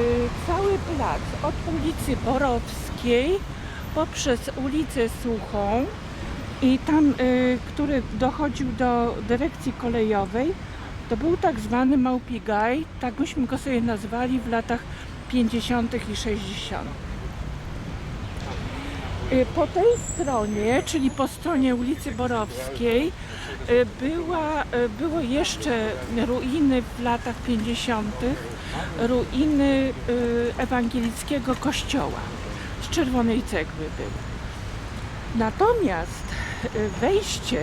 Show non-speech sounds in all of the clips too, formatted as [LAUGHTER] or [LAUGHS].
y, cały plac od ulicy Borowskiej poprzez ulicę Suchą i tam, y, który dochodził do dyrekcji kolejowej, to był tak zwany Małpi Gaj, tak myśmy go sobie nazwali w latach 50. i 60. Y, Po tej stronie, czyli po stronie ulicy Borowskiej, y, była, y, było jeszcze ruiny w latach 50., ruiny ewangelickiego kościoła z czerwonej cegły były. Natomiast wejście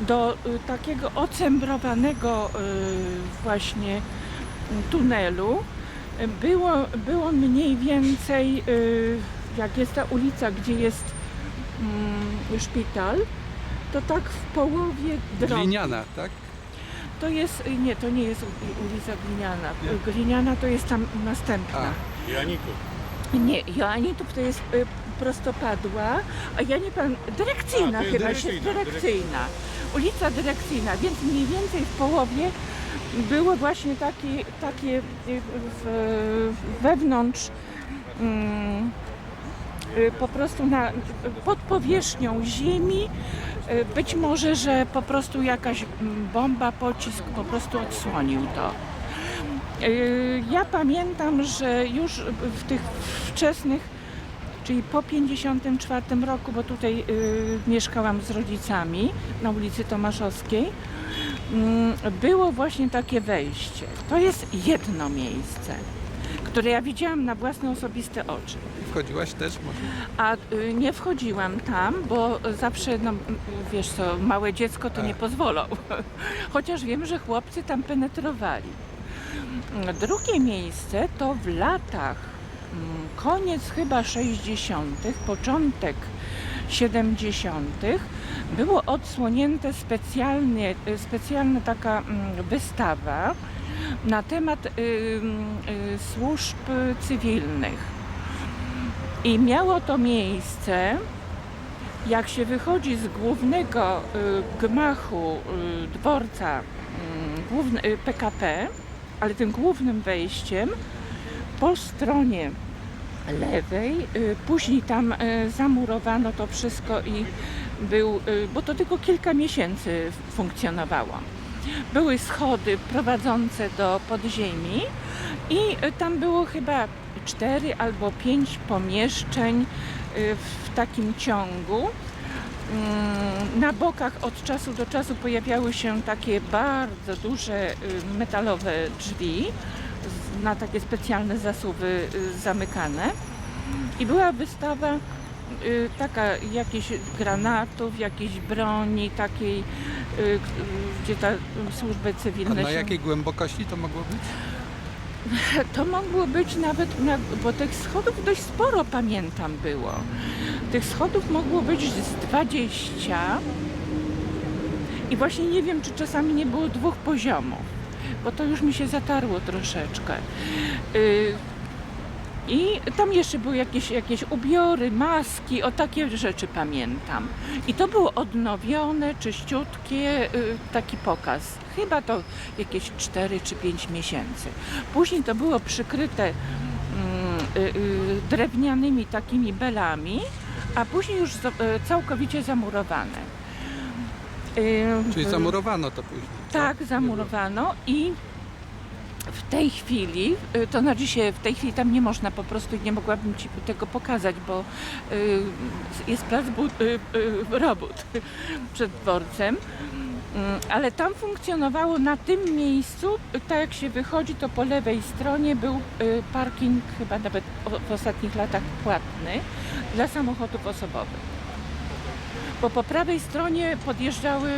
do takiego ocembrowanego właśnie tunelu było, było mniej więcej jak jest ta ulica, gdzie jest mm, szpital, to tak w połowie drogi. Gliniana, tak? To jest, y, nie, to nie jest ulica Gliniana. Gliniana to jest tam następna. Janiku. Nie, Joanitów to jest y, prostopadła, a ja nie pan dyrekcyjna A, chyba się, dyrekcyjna, dyrekcyjna. Ulica dyrekcyjna, więc mniej więcej w połowie było właśnie takie, takie y, w, wewnątrz mm, y, po prostu na, pod powierzchnią ziemi y, być może, że po prostu jakaś mm, bomba, pocisk po prostu odsłonił to. Y, Ja pamiętam, że już w tych wczesnych, czyli po 54 roku, bo tutaj y, mieszkałam z rodzicami na ulicy Tomaszowskiej, mm, było właśnie takie wejście. To jest jedno miejsce, które ja widziałam na własne osobiste oczy. Wchodziłaś też może? A y, nie wchodziłam tam, bo zawsze, no wiesz co, małe dziecko to nie pozwolą. [LAUGHS] Chociaż wiem, że chłopcy tam penetrowali. Drugie miejsce to w latach, mm, koniec chyba 60., początek 70., było odsłonięte specjalnie, y, specjalna taka mm, wystawa na temat y, y, służb cywilnych. I miało to miejsce, jak się wychodzi z głównego y, gmachu y, dworca y, główny, y, PKP, ale tym głównym wejściem po stronie lewej, y, później tam y, zamurowano to wszystko i był, y, bo to tylko kilka miesięcy funkcjonowało. Były schody prowadzące do podziemi i y, tam było chyba cztery albo pięć pomieszczeń y, w takim ciągu. Mm, Na bokach od czasu do czasu pojawiały się takie bardzo duże y, metalowe drzwi na takie specjalne zasuwy zamykane. I była wystawa y, taka jakichś granatów, jakiejś broni takiej, y, k- gdzie ta y, służby A cywilne na się... jakiej głębokości to mogło być? [LAUGHS] To mogło być nawet, na, bo tych schodów dość sporo pamiętam było. Tych schodów mogło być z 20 i właśnie nie wiem, czy czasami nie było dwóch poziomów, bo to już mi się zatarło troszeczkę. Y, I tam jeszcze były jakieś, jakieś ubiory, maski, o takie rzeczy pamiętam. I to było odnowione, czyściutkie, y, taki pokaz. Chyba to jakieś 4 czy 5 miesięcy. Później to było przykryte mm, y, y, drewnianymi takimi belami, a później już całkowicie zamurowane. Czyli zamurowano to później. tak, zamurowano i w tej chwili, y, to znaczy się w tej chwili tam nie można po prostu, nie mogłabym Ci tego pokazać, bo y, jest plac y, robót [LAUGHS] przed dworcem. Mm, Ale tam funkcjonowało na tym miejscu, tak jak się wychodzi, to po lewej stronie był parking, chyba nawet w ostatnich latach płatny, dla samochodów osobowych. Bo po prawej stronie podjeżdżały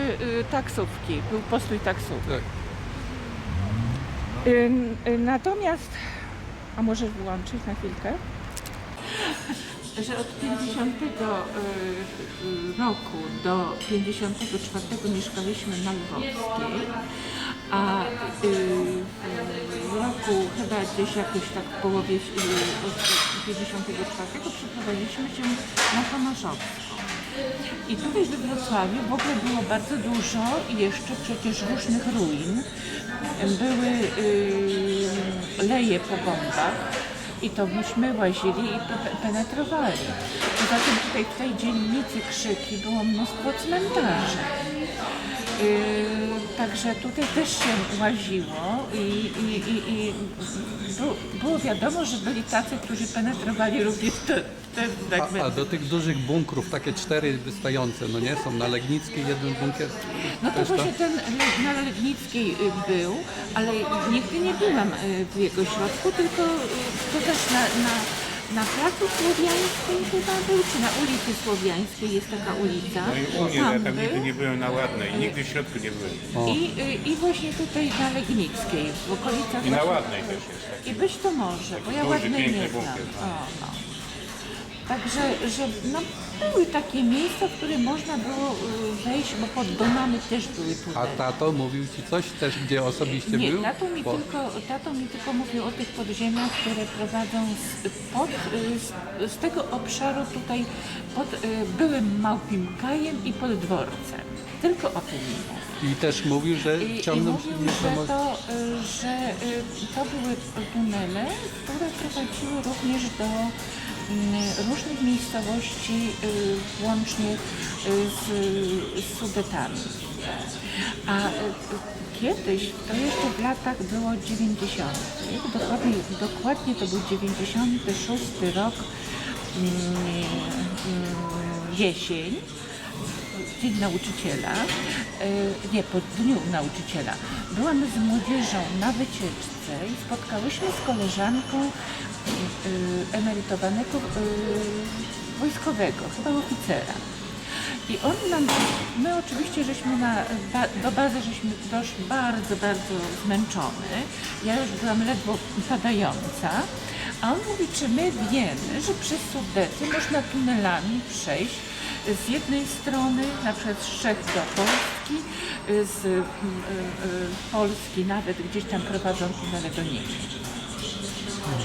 taksówki, był postój taksówek. Tak. Y, Natomiast, a może wyłączyć na chwilkę? Że od 50 y, roku do 54 mieszkaliśmy na Lwowskiej, a y, w roku chyba gdzieś jakoś tak w połowie y, od 54 przeprowadziliśmy się na Tomaszowską. I tutaj we Wrocławiu w ogóle było bardzo dużo jeszcze przecież różnych ruin. Były y, leje po bombach i to myśmy łazili i pe- penetrowali. Poza tym tutaj w tej dzielnicy Krzyki było mnóstwo cmentarzy. Także tutaj też się łaziło i, i, i, i było wiadomo, że byli tacy, którzy penetrowali również te, te A, a do tych dużych bunkrów, takie cztery wystające, no nie? Są na Legnickiej jeden bunkier. No to właśnie ten na Legnickiej y, był, ale nigdy nie byłam y, w jego środku, tylko y, to też na, na, na Placu Słowiańskiej chyba był, czy na ulicy Słowiańskiej jest taka ulica. No i u mnie, ja tam nigdy był. nie byłem na ładnej nigdy w środku nie byłem. I, y, I właśnie tutaj na Legnickiej, w okolicach I na właśnie- ładnej też jest. taki. I być to może, bo ja duży, ładnej piękny nie znam. bunkier, no. O, no. Także, że no, były takie miejsca, w które można było y, wejść, bo pod domami też były A tunele. tato mówił ci coś też, gdzie osobiście Nie, był? tato mi, Bo- tylko, tato mi tylko mówił o tych podziemiach, które prowadzą z, pod, y, z, z tego obszaru tutaj pod y, byłym Małpim Kajem i pod dworcem. Tylko o tym mi mówił. I też mówił, że I, ciągną mówił, że to, y, że y, to były tunele, które prowadziły również do różnych miejscowości, y, włącznie y, z, Sudetami. A y, kiedyś, to jeszcze w latach było 90. Dokładnie, dokładnie to był 96 rok mm, mm, jesień. Dzień Nauczyciela, nie, po Dniu Nauczyciela, byłam z młodzieżą na wycieczce i spotkałyśmy z koleżanką emerytowanego e, wojskowego, chyba oficera. I on nam, my oczywiście żeśmy na, do bazy żeśmy doszli bardzo, bardzo zmęczony. Ja już byłam ledwo padająca. A on mówi, czy my wiemy, że przez Sudety można tunelami przejść z jednej strony, na przykład z Czech do Polski, z y, y, y, Polski nawet gdzieś tam prowadzą tunele do Niemiec.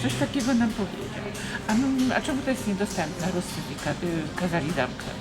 Coś takiego nam powiedział. A, my, a czemu to jest niedostępne? Ruscy ka- kazali zamknąć.